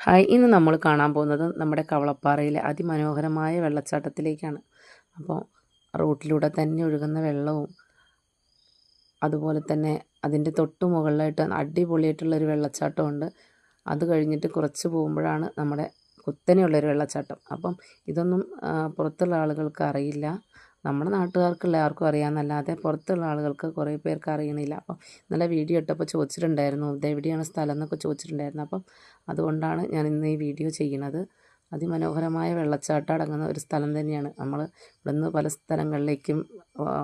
Hi ഇന്ന് നമ്മൾ കാണാൻ പോകുന്നത് നമ്മുടെ കവളപ്പാറയിലെ അതിമനോഹരമായ വെള്ളച്ചാട്ടത്തിലേക്കാണ്. അപ്പോൾ റോട്ടിലൂടെ തന്നെ ഒഴുകുന്ന വെള്ളവും അതുപോലെ തന്നെ അതിന്റെ തൊട്ട് മുകളിലായിട്ട് അടിപൊളിയായിട്ടുള്ളൊരു വെള്ളച്ചാട്ടമുണ്ട്. അത് കഴിഞ്ഞിട്ട് കുറച്ച് പോകുമ്പോഴാണ് നമ്മുടെ കുത്തനെയുള്ളൊരു വെള്ളച്ചാട്ടം. അപ്പം ഇതൊന്നും പുറത്തുള്ള ആളുകൾക്ക് അറിയില്ല. നമ്മുടെ നാട്ടുകാർക്ക് എല്ലാവർക്കും അറിയാമെന്നല്ലാതെ പുറത്തുള്ള ആളുകൾക്ക് കുറേ പേർക്ക് അറിയണില്ല. അപ്പോൾ ഇന്നലെ വീഡിയോ ഇട്ടപ്പോൾ ചോദിച്ചിട്ടുണ്ടായിരുന്നു ഇതെവിടെയാണ് സ്ഥലം എന്നൊക്കെ ചോദിച്ചിട്ടുണ്ടായിരുന്നു. അപ്പം അതുകൊണ്ടാണ് ഞാൻ ഇന്ന് ഈ വീഡിയോ ചെയ്യുന്നത്. അതിമനോഹരമായ വെള്ളച്ചാട്ടം അടങ്ങുന്ന ഒരു സ്ഥലം തന്നെയാണ്. നമ്മൾ ഇവിടുന്ന് പല സ്ഥലങ്ങളിലേക്കും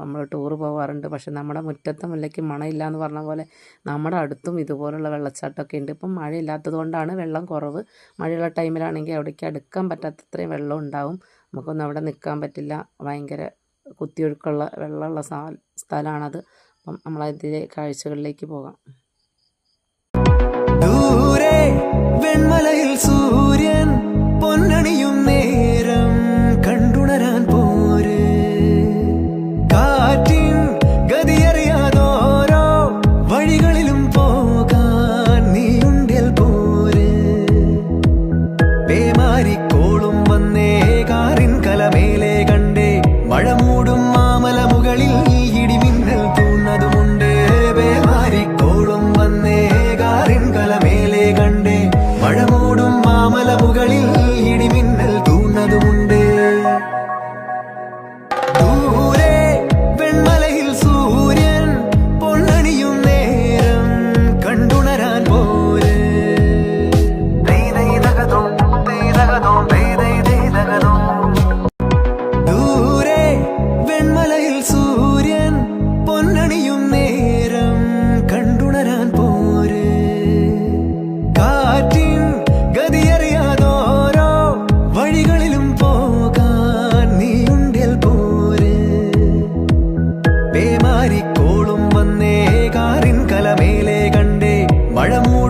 നമ്മൾ ടൂർ പോകാറുണ്ട് പക്ഷെ നമ്മുടെ മുറ്റത്തെ മുല്ലയ്ക്ക് മണമില്ല എന്ന് പറഞ്ഞ പോലെ നമ്മുടെ അടുത്തും ഇതുപോലുള്ള വെള്ളച്ചാട്ടമൊക്കെ ഉണ്ട്. ഇപ്പം മഴയില്ലാത്തത് കൊണ്ടാണ് വെള്ളം കുറവ്. മഴയുള്ള ടൈമിലാണെങ്കിൽ അവിടേക്ക് അടുക്കാൻ പറ്റാത്തത്രയും വെള്ളം ഉണ്ടാവും. നമുക്കൊന്നും അവിടെ നിൽക്കാൻ പറ്റില്ല. ഭയങ്കര കുത്തിയൊഴുക്കുള്ള വെള്ളമുള്ള സ്ഥലമാണത്. അപ്പം നമ്മളതിലെ കാഴ്ചകളിലേക്ക് പോകാം. കോളും